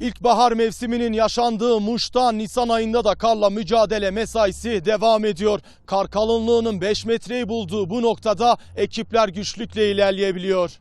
İlkbahar mevsiminin yaşandığı Muş'ta Nisan ayında da karla mücadele mesaisi devam ediyor. Kar kalınlığının 5 metreyi bulduğu bu noktada ekipler güçlükle ilerleyebiliyor.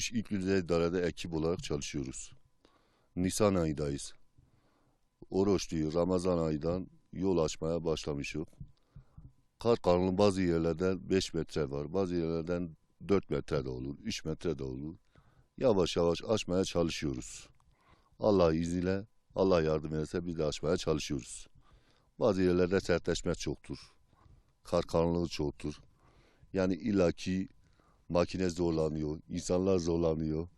Muş İlk Düzey İdare'de ekip olarak çalışıyoruz. Nisan ayındayız. Oruçluyu Ramazan ayından yol açmaya başlamışız. Kar kalınlığı bazı yerlerden 5 metre var. Bazı yerlerden 4 metre de olur, 3 metre de olur. Yavaş yavaş açmaya çalışıyoruz. Allah izniyle, Allah yardım ederse biz de açmaya çalışıyoruz. Bazı yerlerde sertleşme çoktur. Kar kalınlığı çoktur. Yani illaki makine zorlanıyor, insanlar zorlanıyor.